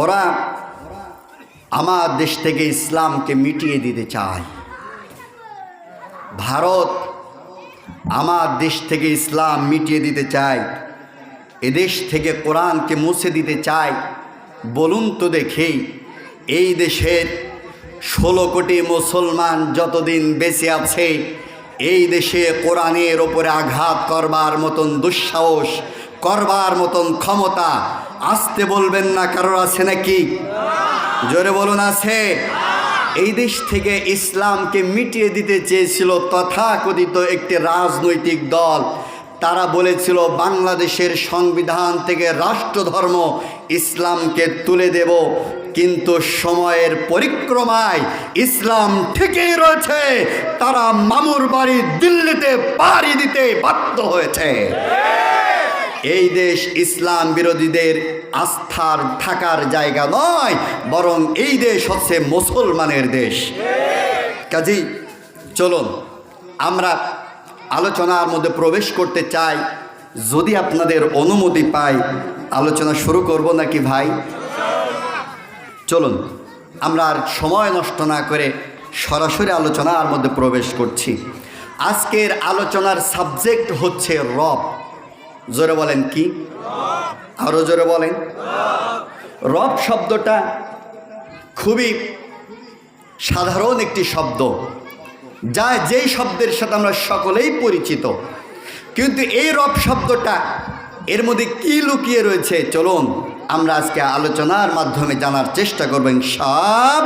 ওরা আমার দেশ থেকে ইসলামকে মিটিয়ে দিতে চায়। ভারত আমার দেশ থেকে ইসলাম মিটিয়ে দিতে চায়। এদেশ থেকে কোরআনকে মুছে দিতে চায়। বলুন তো দেখি, এই দেশের ষোলো কোটি মুসলমান যতদিন বেঁচে আছে, এই দেশে কোরআনের ওপরে আঘাত করবার মতন দুঃসাহস, করবার মতন ক্ষমতা আসতে বলবেন না, কারোর আছে নাকি? জোরে বলুন, আছে। এই দেশ থেকে ইসলামকে মিটিয়ে দিতে চেয়েছিল তথাকথিত একটি রাজনৈতিক দল। তারা বলেছিল, বাংলাদেশের সংবিধান থেকে রাষ্ট্রধর্ম ইসলামকে তুলে দেব। কিন্তু সময়ের পরিক্রমায় ইসলাম ঠিকই রয়েছে। তারা মামুর বাড়ি দিল্লিতে পাড়ি দিতে বাধ্য হয়েছে। এই দেশ ইসলাম বিরোধীদের আস্থার থাকার জায়গা নয়, বরং এই দেশ হচ্ছে মুসলমানের দেশ। কাজী, চলুন, আমরা আলোচনার মধ্যে প্রবেশ করতে চাই। যদি আপনাদের অনুমতি পাই, আলোচনা শুরু করব নাকি ভাই? চলুন, আমরা আর সময় নষ্ট না করে সরাসরি আলোচনার মধ্যে প্রবেশ করছি। আজকের আলোচনার সাবজেক্ট হচ্ছে রব। জোরে বলেন কি? আরও জোরে বলেন। রব শব্দটা খুবই সাধারণ একটি শব্দ, যা যেই শব্দের সাথে আমরা সকলেই পরিচিত। কিন্তু এই রব শব্দটা এর মধ্যে কি লুকিয়ে রয়েছে? চলুন, আমরা আজকে আলোচনার মাধ্যমে জানার চেষ্টা করবেন সব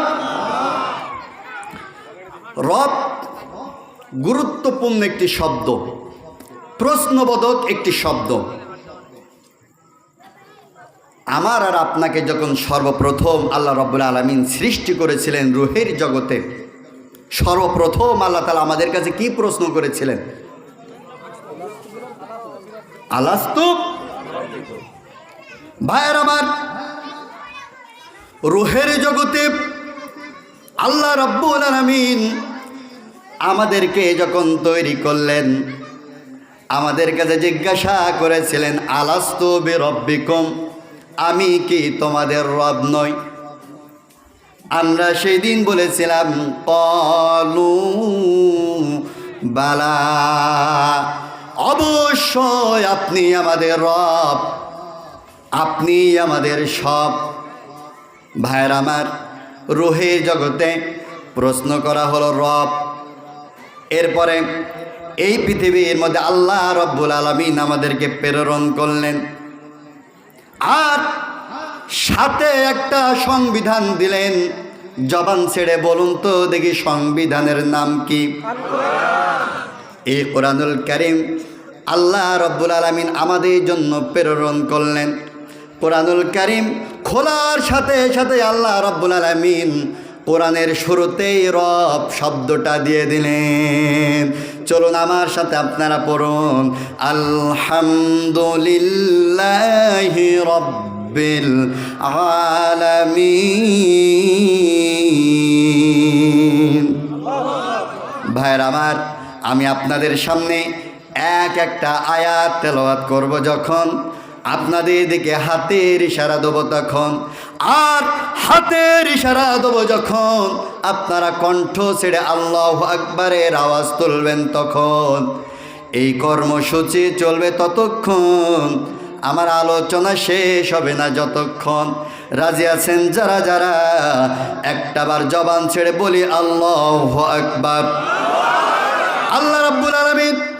রব গুরুত্বপূর্ণ একটি শব্দ প্রশ্নবোধক একটি শব্দ। আমার আর আপনাকে যখন সর্বপ্রথম আল্লাহ রব্বুল আলমিন সৃষ্টি করেছিলেন রুহের জগতে, সর্বপ্রথম আল্লাহ তালা আমাদের কাছে কি প্রশ্ন করেছিলেন? আলাস্তু? ভাইয়ের আমার, রুহের জগতে আল্লাহ রব্বুল আলমিন আমাদেরকে যখন তৈরি করলেন আমাদের কাছে জিজ্ঞাসা করেছিলেন, আলাস্তু বে রব্বিকম আমি কি তোমাদের রব নই? আমরা সেই দিন বলেছিলাম, কলু বালা, অবশ্যই আপনি আমাদের রব, আপনি আমাদের সব। ভাইয়ের আমার, রোহে জগতে প্রশ্ন করা হলো, রব, এরপরে এই পৃথিবীর মধ্যে আল্লাহ রব্বুল আলমিন আমাদেরকে প্রেরণ করলেন। আর সাথে একটা সংবিধান দিলেন। জবান ছেড়ে বলুন তো দেখি সংবিধানের নাম কি? এই কোরআনুল করিম আল্লাহ রব্বুল আলমিন আমাদের জন্য প্রেরণ করলেন। কোরআনুল করিম খোলার সাথে সাথে আল্লাহ রব্বুল আলমিন কোরআনের শুরুতেই রব শব্দটা দিয়ে দিলেন। চলুন আমার সাথে আপনারা পড়ুন। আলহামদুলিল্লাহ রব্বিল আলামিন। ভাইয়ের আমার, আমি আপনাদের সামনে এক একটা আয়াত তেলাওয়াত করব যখন আপনাদের দিকে হাতের ইশারা দেবো তখন। আর হাতের ইশারা দেবো যখন আপনারা কণ্ঠ ছেড়ে আল্লাহ আকবরের আওয়াজ তুলবেন তখন। এই কর্মসূচি চলবে ততক্ষণ। আমার আলোচনা শেষ হবে না যতক্ষণ। রাজি আছেন যারা যারা? একটাবার জবান ছেড়ে বলি, আল্লাহ আকবার। আল্লাহ রাব্বুল আলামিন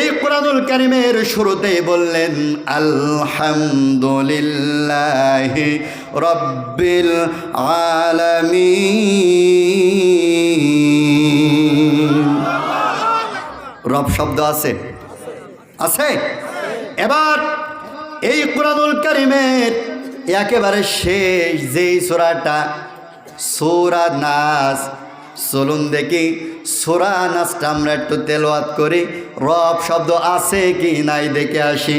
এই কোরআনুল কারিমের শুরুতে বললেন, আলহামদুলিল্লাহ রব্বিল আলামিন। রব শব্দ আছে? আছে? এবার এই কোরআনুল কারিমের একেবারে শেষ যেই সোরাটা সোরা নাস চলুন দেখি সোরা নাচটা আমরা একটু তেলোয়াত করি। রব শব্দ আছে কি নাই দেখে আসি।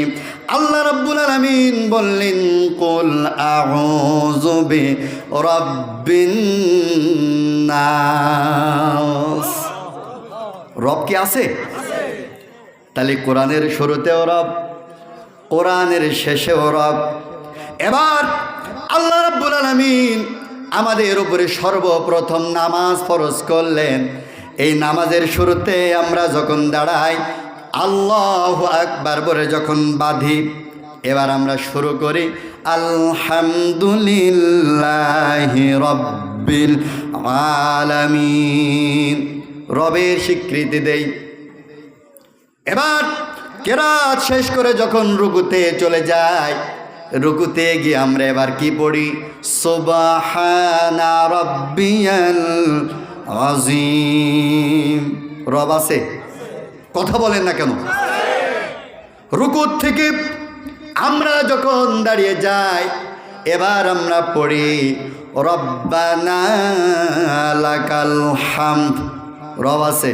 আল্লাহ রব্বুল আলামিন বললেন, কুল আউযু বি রব্বিন নাস। রব কি আছে? তাহলে কোরআনের শুরুতেও রব, কোরআনের শেষেও রব। এবার আল্লাহ রাব্বুল আলামিন আমাদের উপরে সর্বপ্রথম নামাজ ফরজ করলেন। এই নামাজের শুরুতে আমরা যখন দাঁড়াই, আল্লাহ আকবার বলে যখন বাঁধি, এবার আমরা শুরু করি, আলহামদুলিল্লাহ রব্বিল আলামিন। রবের স্বীকৃতি দেই। এবার কেরাত শেষ করে যখন রুকুতে চলে যায় রুকুতে গিয়ে আমরা এবার কি পড়ি? সুবাহানা রব্বিয়াল আজিম রব আছে? কথা বলেন না কেন? রুকুত থেকে আমরা যখন দাঁড়িয়ে যাই, এবার আমরা পড়ি, রব্বানা লাকাল হামদ। রব আছে?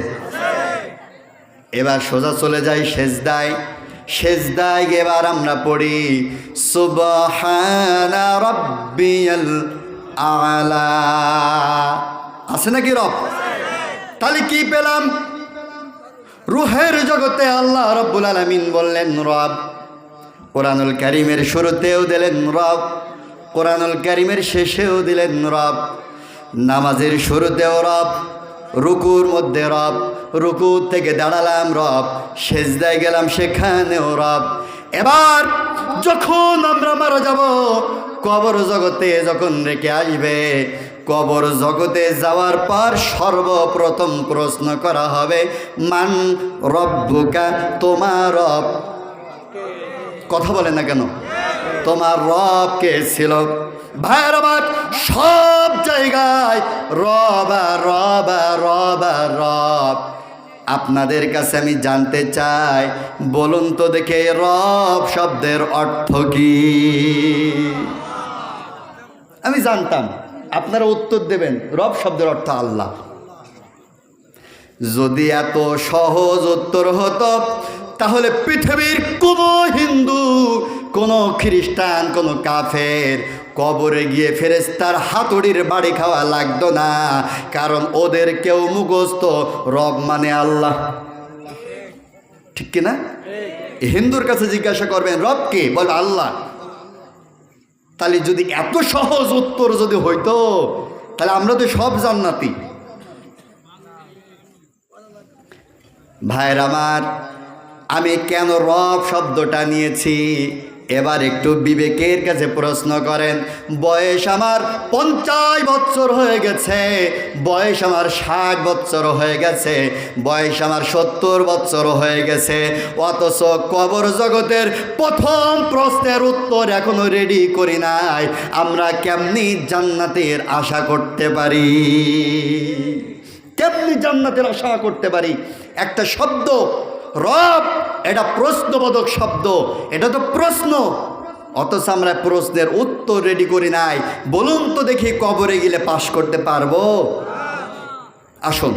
এবার সোজা চলে যাই, সেজদায়। সেজদায় এবার আমরা পড়ি, সুবহানা আলা। আছে নাকি রব? তাহলে কি পেলাম? রুহের জগতে আল্লাহ রব্বুল আলামিন বললেন, রব, কোরআনুল কারিমের শুরুতেও দিলেন রব, কোরআনুল কারিমের শেষেও দিলেন রব, নামাজের শুরুতেও রব, রুকুর মধ্যে রব রুকু থেকে দাঁড়ালাম রব, সেজদায় গেলাম সেখানেও রব। এবার যখন আমরা মারা যাব, কবর জগতে যখন রেখে আসবে, কবর জগতে যাওয়ার পর সর্বপ্রথম প্রশ্ন করা হবে, মান রব্বুকা তোমার রব। কথা বলে না কেন? তোমার রব কে ছিল? ভাইয়ের আমার সব জায়গায় রব আর রব রব রব। আপনাদের কাছে আমি জানতে চাই, বলুন তো দেখে রব শব্দের অর্থ কি? আমি জানতাম, আপনারা উত্তর দেবেন, রব শব্দের অর্থ আল্লাহ। যদি এত সহজ উত্তর হতো, তাহলে পৃথিবীর কোনো হিন্দু, কোনো খ্রিস্টান, কোনো কাফের কবরে গিয়ে ফেরেস্তার হাতুড়ির বাড়ি খাওয়া লাগতো না কারণ ওদের কেউ মুখস্থ রব মানে আল্লাহ। ঠিক কিনা হিন্দুর কাছে জিজ্ঞাসা করবেন রব কে? বল আল্লাহ। তাহলে যদি এত সহজ উত্তর যদি হইতো তাহলে আমরা তো সব জান্নাতি। ভাইয়ের আমার আমি কেন রব শব্দটা নিয়েছি? এবার একটু বিবেকের কাছে প্রশ্ন করেন, বয়স আমার পঞ্চাশ বছর হয়ে গেছে, বয়স আমার ষাট বছর হয়ে গেছে, বয়স আমার সত্তর বছর হয়ে গেছে, অথচ কবর জগতের প্রথম প্রশ্নের উত্তর এখনও রেডি করি নাই, আমরা কেমনি জান্নাতের আশা করতে পারি? কেমনি জান্নাতের আশা করতে পারি? একটা শব্দ, রব এটা প্রশ্নবোধক শব্দ, এটা তো প্রশ্ন। অথচ আমরা প্রশ্নের উত্তর রেডি করি নাই। বলুন তো দেখি কবরে গেলে পাশ করতে পারব? আসুন।